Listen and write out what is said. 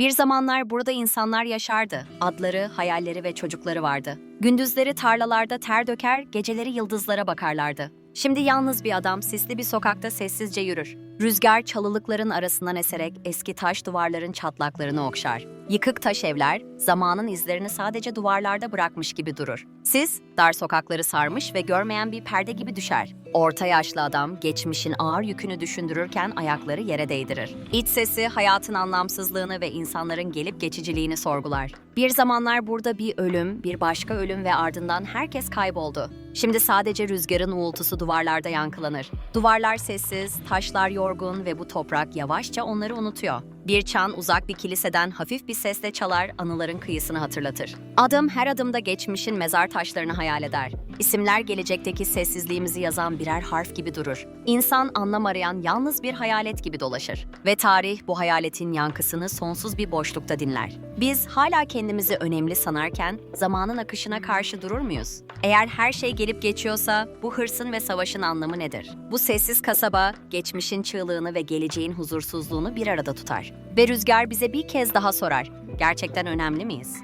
Bir zamanlar burada insanlar yaşardı. Adları, hayalleri ve çocukları vardı. Gündüzleri tarlalarda ter döker, geceleri yıldızlara bakarlardı. Şimdi yalnız bir adam sisli bir sokakta sessizce yürür. Rüzgar çalılıkların arasından eserek eski taş duvarların çatlaklarını okşar. Yıkık taş evler zamanın izlerini sadece duvarlarda bırakmış gibi durur. Siz dar sokakları sarmış ve görmeyen bir perde gibi düşer. Orta yaşlı adam geçmişin ağır yükünü düşündürürken ayakları yere değdirir. İç sesi hayatın anlamsızlığını ve insanların gelip geçiciliğini sorgular. Bir zamanlar burada bir ölüm, bir başka ölüm ve ardından herkes kayboldu. Şimdi sadece rüzgarın uğultusu duvarlarda yankılanır. Duvarlar sessiz, taşlar yorgun ve bu toprak yavaşça onları unutuyor. Bir çan uzak bir kiliseden hafif bir sesle çalar, anıların kıyısını hatırlatır. Adım her adımda geçmişin mezar taşlarını hayal eder. İsimler gelecekteki sessizliğimizi yazan birer harf gibi durur. İnsan anlam arayan yalnız bir hayalet gibi dolaşır. Ve tarih bu hayaletin yankısını sonsuz bir boşlukta dinler. Biz hala kendimizi önemli sanarken zamanın akışına karşı durur muyuz? Eğer her şey gelip geçiyorsa bu hırsın ve savaşın anlamı nedir? Bu sessiz kasaba geçmişin çığlığını ve geleceğin huzursuzluğunu bir arada tutar. Ve rüzgar bize bir kez daha sorar. Gerçekten önemli miyiz?